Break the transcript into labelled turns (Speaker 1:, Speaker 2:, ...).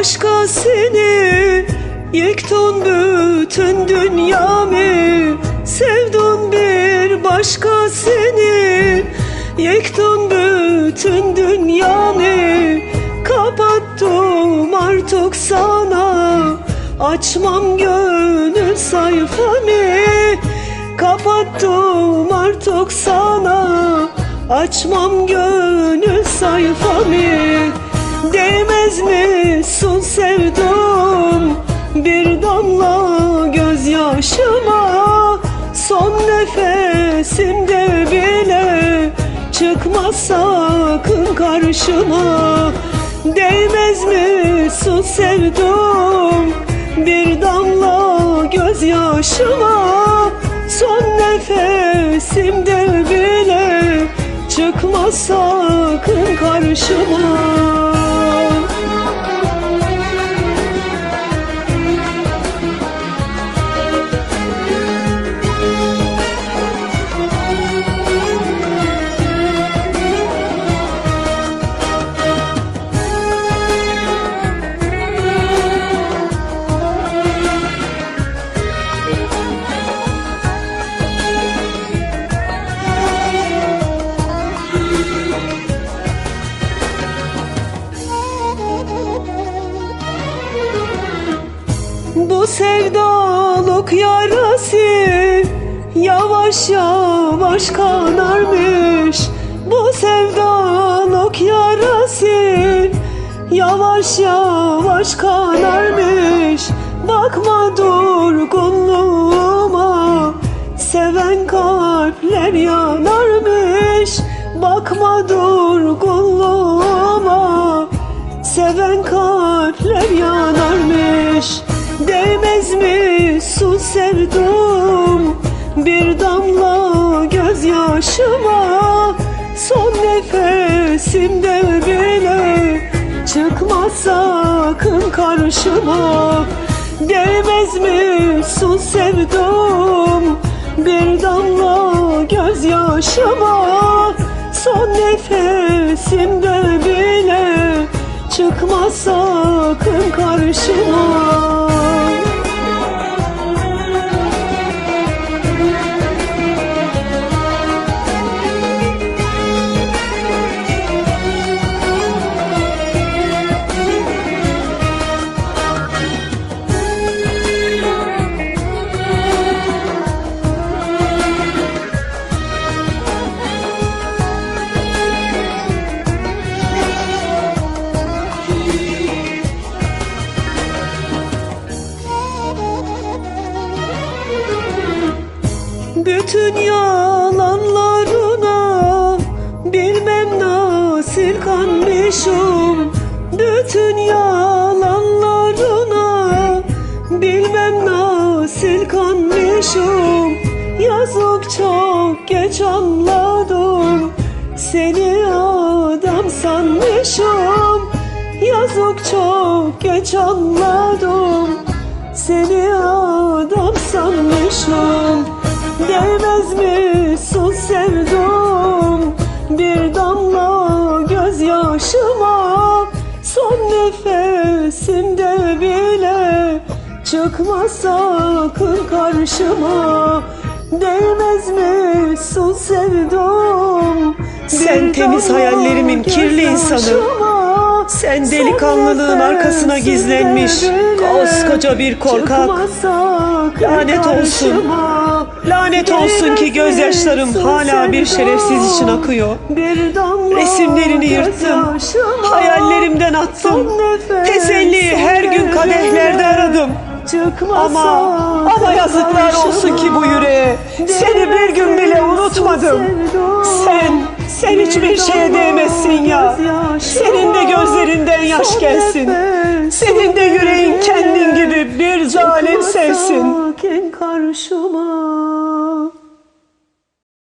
Speaker 1: Bir başkasını Yıktın bütün dünyamı Sevdun bir başkasını Yıktın bütün dünyamı Kapattım artık sana. Açmam gönül sayfamı Kapattım artık sana. Açmam gönül sayfamı Değmez mi sun sevdum? Bir damla gözyaşıma Son nefesimde bile Çıkma sakın karşıma. Değmez mi su sevdum? Bir damla gözyaşıma Son nefesimde bile Çıkma sakın karşıma Bu sevdalık yarası Yavaş yavaş kanarmış. Bu sevdalık yarası Yavaş yavaş kanarmış. Bakma durgunluğuma Seven kalpler yanarmış. Bakma durgunluğuma Seven kalpler yanarmış sevdum. Bir damla gözyaşıma Son nefesimde bile Çıkma sakın karşıma. Değmez mi su sevdum? Bir damla gözyaşıma Son nefesimde bile Çıkma sakın karşıma Bütün yalanlarına bilmem nasıl kanmışım. Bütün yalanlarına bilmem nasıl kanmışım. Yazık çok geç anladım. Seni adam sanmışım. Yazık çok geç anladım. Seni adam sanmışım sevdum Bir damla gözyaşıma Son nefesimde bile Çıkma sakın karşıma Değmez mi su sevdum
Speaker 2: Sen
Speaker 1: Bir
Speaker 2: temiz hayallerimin kirli insanı. Sen
Speaker 1: Son
Speaker 2: delikanlılığın arkasına gizlenmiş koskoca bir korkak. Lanet olsun. Lanet olsun ki gözyaşlarım hala bir şerefsiz için akıyor. Resimlerini yırttım. Hayallerimden attım. Teselliyi her gün kadehlerde aradım. Ama ama yazıklar olsun ki bu yüreğe. Seni bir gün bile unutmadım. Sen sen hiçbir şeye değmezsin ya. Senin de gözlerinden yaş gelsin.
Speaker 1: Karşıma